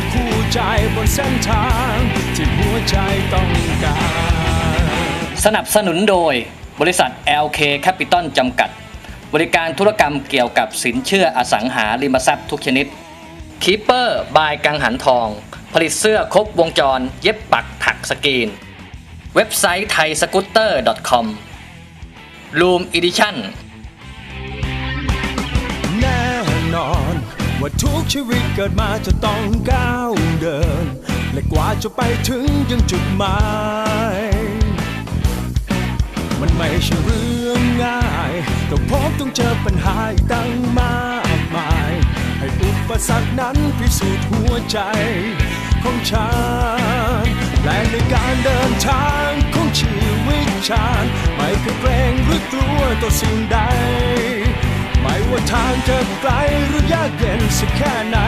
ถคู่ใจบนเส้นทาง ที่หัวใจต้องการ สนับสนุนโดยบริษัท LK Capital จำกัด บริการธุรกรรมเกี่ยวกับสินเชื่ออสังหาริมทรัพย์ทุกชนิด Keeper by กังหันทอง ผลิตเสื้อครบวงจร เย็บปักถักสกรีน เว็บไซต์ไทยสกูตเตอร์ .com Room Edition ว่าทุกชีวิตเกิดมาจะต้องก้าวเดิน และกว่าจะไปถึงยังจุดหมาย มันไม่ใช่เรื่องง่ายต้องพบต้องเจอปัญหาอีกตั้งมากมาย ให้อุปสรรคนั้นพิสูจน์หัวใจของฉันและในการเดินทางของชีวิตฉันไม่เคยเกรงหรือกลัวต่อสิ่งใด ไม่ว่าทางจะไกลหรือยากเย็นสักแค่ไหน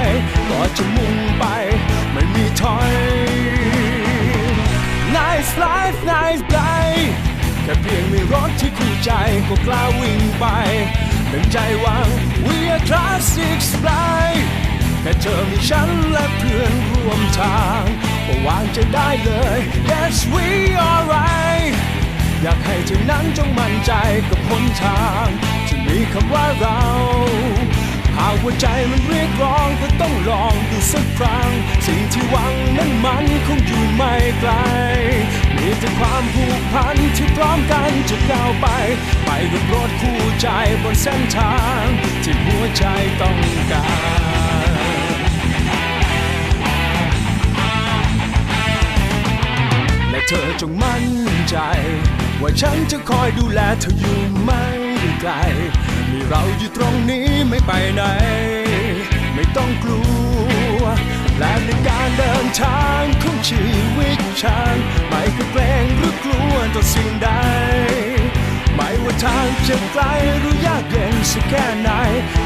ก็จะมุ่งไปไม่มีถอย Nice life nice day แค่เพียงมีรถที่คู่ใจก็กล้าวิ่งไปตั้งใจหวัง We are classics fly แค่เธอมีฉันและเพื่อนร่วมทางก็วางใจได้เลย Yes we are right อยากให้เธอนั้นจงมั่นใจกับหนทาง มีคำว่าเรา หากหัวใจมันเรียกร้องก็ต้องลองดูสักครั้ง สิ่งที่หวังนั้นมันคงอยู่ไม่ไกล มีแต่ความผูกพันที่พร้อมกันจะก้าวไป ไปกับรถคู่ใจบนเส้นทาง ที่หัวใจต้องการและเธอจงมั่นใจ ว่าฉันจะคอยดูแลเธออยู่ไหม ไกลมีเราอยู่ตรงนี้ไม่ไปไหน ไม่ต้องกลัว และในการเดินทางของชีวิตฉัน ไม่เคยเกรงหรือกลัวต่อสิ่งใด ไม่ว่าทางจะไกลหรือยากเย็นสักแค่ไหน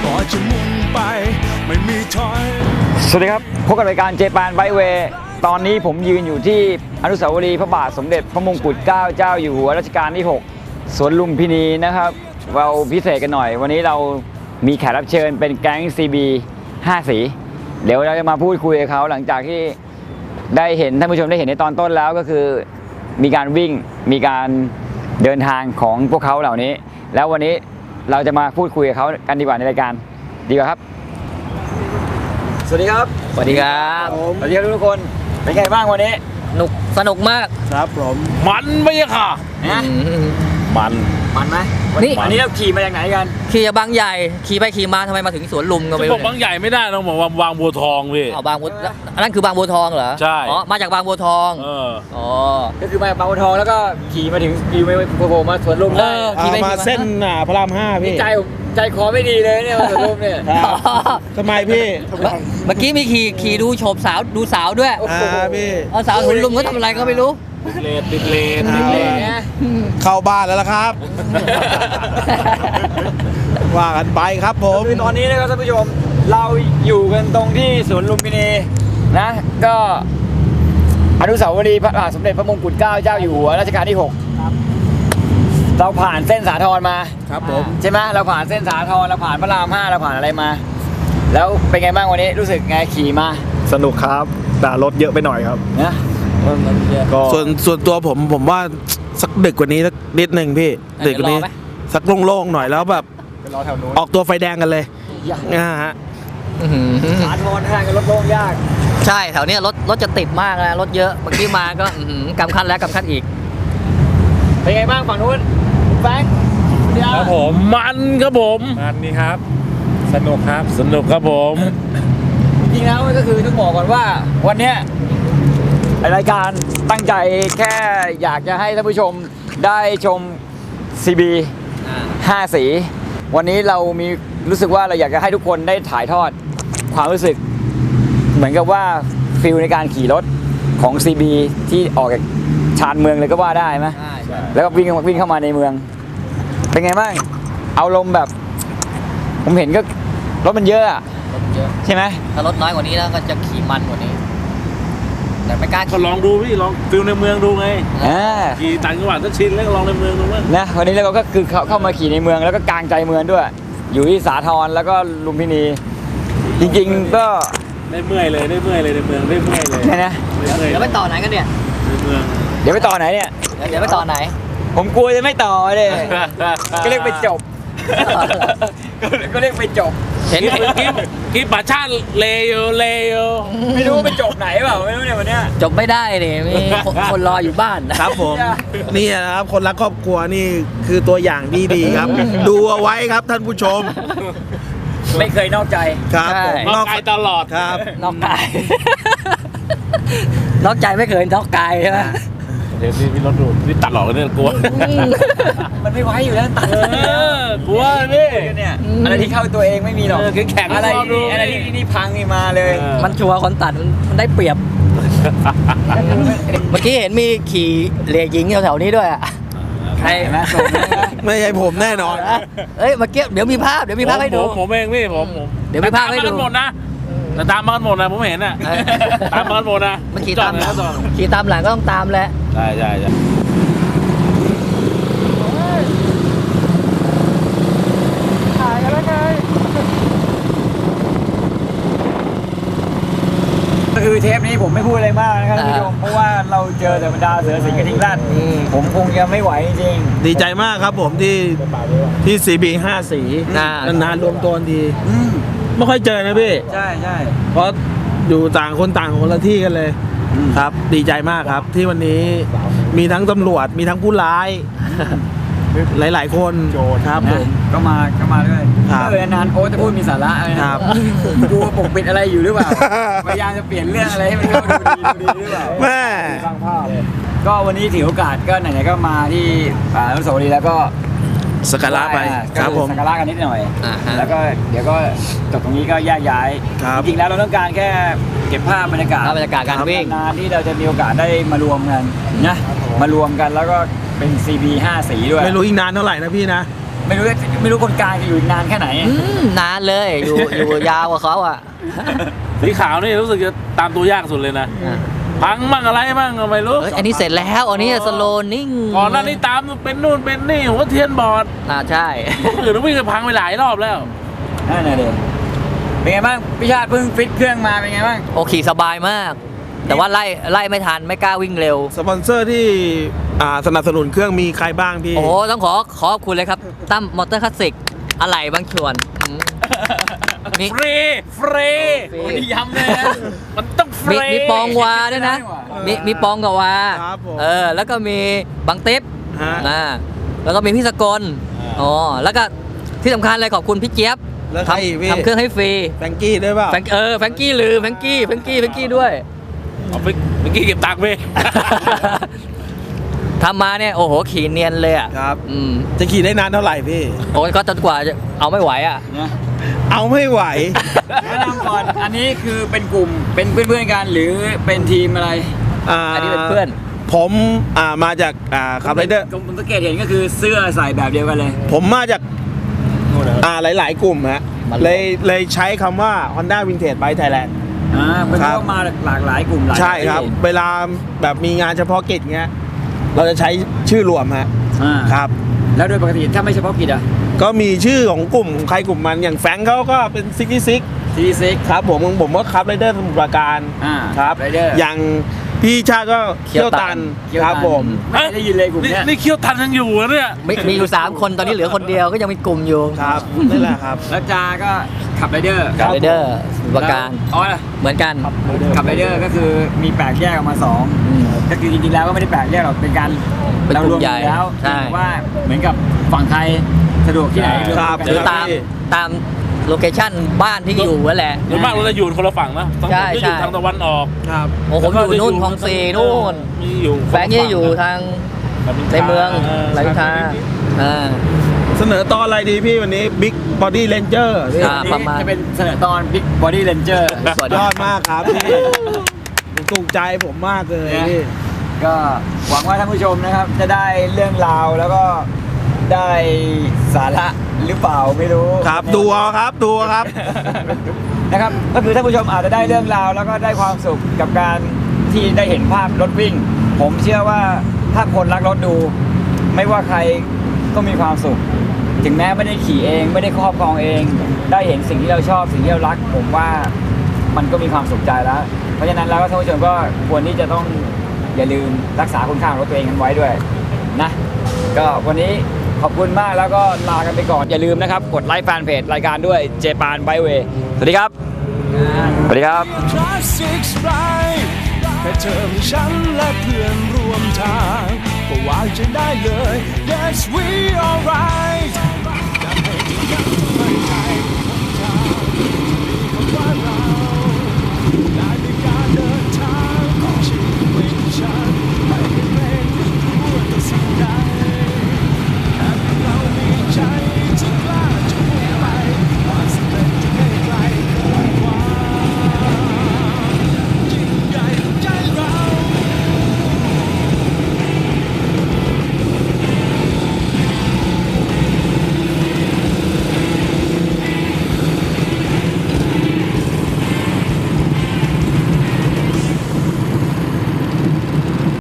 ก็จะมุ่งไปไม่มีถอย สวัสดีครับ พบกับรายการเจแปนไบเวย์ตอนนี้ผมยืนอยู่ที่อนุสาวรีย์พระบาทสมเด็จพระมงกุฎเกล้าเจ้าอยู่หัวรัชกาลที่ 6 สวนลุมพินีนะครับ เราพิเศษกันหน่อย วันนี้เรามีแขกรับเชิญเป็นแก๊ง CB 5 สี เดี๋ยวเราจะมาพูดคุยกับเขาหลังจากที่ได้เห็นท่านผู้ชมได้เห็นในตอนต้นแล้วก็คือ มีการวิ่งมีการเดินทางของพวกเขาเหล่านี้ แล้ววันนี้เราจะมาพูดคุยกับเขากันดีกว่าในรายการ ดีกว่าครับ สวัสดีครับ สวัสดีครับ สวัสดีครับทุกคนเป็นไงบ้างวันนี้ สนุกสนุกมากครับผมมันไม่ค่ะ นะ มันมันไหมวันนี่นี้วันนี้เราขี่มาจากไหนกัน ขี่จากบางใหญ่ขี่ไปขี่มาทำไมมาถึงสวนลุมกันจะไปบอกบางใหญ่ไม่ได้ต้องบอกว่าวางบัวทองพี่เอาบางบัวอันนั้นคือบางบัวทองเหรอใช่ อ๋อมาจากบางบัวทองเอออ๋อก็คือมาจากบางบัวทองแล้วก็ขี่มาถึงขี่ไปโผล่มาสวนลุมได้เออขี่ไปอ่ามาขี่มาเส้นอ่าพระรามห้าพี่ใจใจคอไม่ดีเลยเนี่ยมาสวนลุมเนี่ยครับทำไมพี่เมื่อกี้มีขี่ขี่ดูโฉบสาวดูสาวด้วยโอ้โหอ่าพี่เอาสาวสวนลุมเขาทำอะไรก็ไม่รู้ ติดเลนติดเลนอ่าติดเลนเนี่ยเข้าบ้านแล้วล่ะครับ ว่ากันไปครับผมคือตอนนี้นะครับท่านผู้ชมเราอยู่กันตรงที่สวนลุมพินีนะ ก็อนุสาวรีย์พระบาทสมเด็จพระมงกุฎเกล้าเจ้าอยู่หัวรัชกาลที่ 6 เราผ่านเส้นสาทรมาครับผมใช่ไหมเราผ่านเส้นสาทรเราผ่านพระรามห้าเราผ่านอะไรมา แล้วเป็นไงบ้างวันนี้รู้สึกไงขี่มา สนุกครับแต่รถเยอะไปหน่อยครับนะ ก็ส่วนส่วนตัวผมผมว่าสักดึกกว่านี้สักนิดหนึ่งพี่เออดึกกว่านี้รอไหมสักโล่งๆหน่อยแล้วแบบออกตัวไฟแดงกันเลยนะฮะสาทรทางกันรถโล่งยาก ใช่แถวเนี้ยรถรถจะติดมากนะรถเยอะเมื่อกี้มาก็อื้อหือกำคันแล้วกำคันอีกเป็นไงบ้างฝั่งนู้นคุณแฟรงค์คุณยาครับผมมันครับผมมันนี่ครับ สนุกครับสนุกครับผมจริงๆแล้วก็คือต้องบอกก่อนว่าวันเนี้ย รายการตั้งใจแค่อยากจะให้ท่านผู้ชมได้ชม CB 5 สี วันนี้เรามีรู้สึกว่าเราอยากจะให้ทุกคนได้ถ่ายทอดความรู้สึก เหมือนกับว่าฟิลในการขี่รถของ CB ที่ออกจากชานเมืองเลยก็ว่าได้ไหมใช่ใช่แล้วก็วิ่งวิ่งเข้ามาในเมือง เป็นไงบ้าง เอาลมแบบ ผมเห็นก็รถมันเยอะอะรถเยอะใช่ไหมถ้ารถน้อยกว่านี้แล้วก็จะขี่มันกว่านี้ แต่ไม่กล้าก็ขี่ลองดูพี่ลองฟิลในเมืองดูไงอ่าขี่ต่างจังหวัดสักชินแล้วก็ลองในเมืองดูมั้งนะวันนี้เราก็คือเข้าเข้ามาขี่ในเมืองแล้วก็กลางใจเมืองด้วย อยู่ที่สาทรแล้วก็ลุมพินี จริงๆก็ได้เมื่อยเลยได้เมื่อยเลยในเมืองได้เมื่อยเลยเนี่ยนะได้เมื่อยเดี๋ยวไปต่อไหนกันเนี่ยในเมืองเดี๋ยวไปต่อไหนเนี่ยเดี๋ยวไปต่อไหน ผมกลัวจะไม่ต่อเลยก็เรียกไปจบ ก็เรียกไปจบ เห็นกิ๊บกิ๊บกิ๊บป่าชาติเลโยเลโยไม่รู้ไปจบไหนเปล่าไม่รู้เนี่ยวันเนี้ย จบไม่ได้เนี่ยมีคนคนรออยู่บ้านครับผมนี่นะครับคนรักครอบครัวนี่คือตัวอย่างที่ดีครับ ดูเอาไว้ครับท่านผู้ชมไม่เคยนอกใจ ครับผมนอกกายตลอดครับ นอกกาย นอกใจไม่เคยนอกกายใช่ไหม เดี๋ยวนี่พี่รถดูนี่ตัดหลอกเลยเนี่ยกลัวมันไม่ไหวอยู่แล้วตัดเออกลัวพี่เนี่ยอะไรที่เข้าตัวเองไม่มีหรอกเออคือแข็งอะไรรอดูที่อะไรที่นี่พังนี่มาเลยเออมันชัวร์คนตัดมันมันได้เปรียบ เมื่อกี้เห็นมีขี่เรือยิงแถวๆนี้ด้วยอะใครนะส่งนะไม่ใช่ผมแน่นอนเอ้ยเมื่อกี้เดี๋ยวมีภาพเดี๋ยวมีภาพให้ดูผมผมเองพี่ผมผมเดี๋ยวมีภาพให้ดูแต่ตมมกันหมดนะแต่ตามมากันหมดนะผมเห็นน่ะเออตามมากันหมดนะมันขี่ตามหลังจอดนะขี่ตามหลังก็ต้องตามแหละ ใช่ใช่ใช่ก็คือเทปนี้ผมไม่พูดอะไรมากนะครับท่านผู้ชมเพราะว่าเราเจอแต่บรรดาเสือสิงห์กระทิงลั่นผมคงจะไม่ไหวจริงดีใจมากครับผมที่ที่ CB 5สีอ่านานๆรวมตัวกันทีอืมไม่ค่อยเจอนะพี่ใช่ใช่เพราะอยู่ต่างคนต่างคนละที่กันเลยอืม ครับ ดีใจมากครับที่วันนี้มีทั้งตำรวจมีทั้งผู้ร้าย หลาย ๆ คนครับผนะมก็มาก็มาด้วยครับเออนานๆโอ้จะพูดมีสาระเลยนะครับกลัวปกปิดอะไรอยู่หรือเปล่าพยายามจะเปลี่ยนเรื่องอะไรให้มันดูดีดูดีหรือเปล่าแม่ก็วันนี้ถือโอกาสก็ไหนๆก็มาที่อ่าอนุสาวรีย์แล้วก็ สกการะไปอ่าครับก็ผม สักการะกันนิดหน่อย อ่าฮะ แล้วก็เดี๋ยวก็จบตรงนี้ก็แยกย้าย ครับจริงๆแล้วเราต้องการแค่เก็บภาพบรรยากาศภาพบรรยากาศการวิ่ง นานๆที่เราจะมีโอกาสได้มารวมกันนะ มารวมกันแล้วก็เป็น CB 5สีด้วย ไม่รู้อีกนานเท่าไหร่นะพี่นะ ไม่รู้ไม่รู้คนกลางจะอยู่อีกนานแค่ไหน อืมนานเลยอยู่อยู่ยาวกว่าเขาอะ สีขาวนี่รู้สึกจะตามตัวยากสุดเลยนะ อ่า พังมั่งอะไรมั่งก็ไม่รู้เอ้ยอันนี้เสร็จแล้วอันนี้สโลนิ่งก่อนหน้านี้ตามเป็นนู่นเป็นนี่หัวเทียนบอดอ่าใช่คนอื่นวิ่งไปพังไปหลายรอบแล้วนั่นน่ะเด็เป็นไงบ้างพี่ชาติเพิ่งฟิตเครื่องมาเป็นไงบ้างโอขี่สบายมาก แต่ว่าไล่ไล่ไม่ทันไม่กล้าวิ่งเร็ว สปอนเซอร์ที่อ่าสนับสนุนเครื่องมีใครบ้างพี่โอ้โหต้องขอขอบคุณเลยครับตั้มมอเตอร์คลาสสิกอะไรบางส่วนอืมมีฟรีฟรี ฟรี โอ้นี่ย้ำเลยนะมันต้องฟ มีรีมีปองวาด้วยนะ มีมีปองกับวาครับผม เออ แล้วก็มีบังติ๊บฮะ อ่าแล้วก็มีพี่สกลอ๋อแล้วก็ที่สำคัญเลยขอบคุณพี่เจี๊ยบแล้วใครอีกพี่ ทำทำเครื่องให้ฟรีแฟรงกี้ด้วยเปล่า แฟรงเออแฟรงกี้ลืมแฟรงกี้แฟรงกี้แฟรงกี้ด้วย เอาไปเมื่อกี้เก็บตังค์ไป ทำมาเนี่ยโอ้โหขี่เนียนเลยอะครับ อืมจะขี่ได้นานเท่าไหร่พี่ โอ้ยก็จนกว่าจะเอาไม่ไหวอะ นะเอาไม่ไหว แนะนำก่อน อันนี้คือเป็นกลุ่ม เป็นเพื่อนๆกันหรือเป็นทีมอะไรอันนี้เป็นเพื่อน ผมอ่ามาจากอ่าขับไรเดอร์ผมสังเกตเห็นก็คือเสื้อใส่แบบเดียวกันเลย ผมมาจากอ่าหลาย ๆ กลุ่มฮะมารวมเลยเลยใช้คำว่า Honda Vintage by Thailand อ่าเป็นครับพวกมาหลากหลายกลุ่มหลายใช่ครับ เวลาแบบมีงานเฉพาะกิจเงี้ย เราจะใช้ชื่อรวมฮะอ่าครับ แล้วโดยปกติถ้าไม่เฉพาะกิจอะก็มีชื่อของกลุ่มของใครกลุ่มมันอย่างแฟรงค์เขาก็เป็นซิกซิกทีซิก ครับผมของผมก็ขับไรเดอร์สมุทรปราการอ่าครับ Rider อย่าง พี่ชาติก็เคี้เที่ยยววตัตันนครับผมไม่ได้ยินเลยกลุ่มนี่เนี้ยนี่เคี้ยวทันยังอยู่อะเนี่ย มีมีอยู่3คนตอนนี้เหลือคนเดียวก็ยังมีกลุ่มอยู่ครับนี่แหละครับ แล้วจาก็ขับไรเดอร์ครับ ไรเดอร์ประการอ๋อเหมือนกัน ขับไรเดอร์ก็คือมีแปลกแยกออกมาสองอืมก็คือจริงๆแล้วก็ไม่ได้แปลกแยกหรอกเป็นการเป็นเรากลุ่รวมมใหญ่อยู่แล้วใช่แต่ว่าเหมือนกับฝั่งไทยสะดวกที่ไหนครับ หรือตามตาม โลเคชั่นบ้านที่อยู่นั่นแหละ หรือมากเราจะอยู่คนละฝั่งนะทั้งใช่ผมจะอยู่ใช่ทางตะวันออกครับ โอ้ผมอยู่นู่นคลองซีนู่นมีอยู่แฟรงค์นี่อยู่ทางในเมืองรามอินทราอ่า เสนอตอนอะไรดีพี่วันนี้ Big Body Ranger พี่ครับนี่ประมาณ จะเป็นเสนอตอน Big Body Ranger ส่วนยอดมากครับพี่ผมถูกใจผมมากเลยเนี่ยพี่ ก็หวังว่าท่านผู้ชมนะครับ จะได้เรื่องราวแล้วก็ ได้สาระหรือเปล่าไม่รู้ครับดูเอาครับดูเอาครับ นะครับ ก็คือท่านผู้ชมอาจจะได้เรื่องราว แล้วก็ได้ความสุขกับการที่ได้เห็นภาพรถวิ่ง ผมเชื่อว่าถ้าคนรักรถดู ไม่ว่าใครก็มีความสุข ถึงแม้ไม่ได้ขี่เอง ไม่ได้ครอบครองเอง ได้เห็นสิ่งที่เราชอบสิ่งที่เรารัก ผมว่ามันก็มีความสุขใจแล้ว เพราะฉะนั้นแล้วท่านผู้ชมก็ควรที่จะต้องอย่าลืมรักษาคุณค่าของรถตัวเองกันไว้ด้วยนะก็วันนี้ ขอบคุณมากแล้วก็ลากันไปก่อน อย่าลืมนะครับ กดไลค์แฟนเพจรายการด้วยเจปานไบเวสวัสดีครับ สวัสดีครับแค่เธอมีฉันและเพื่อนร่วมทางก็วางใจได้เลย Yes we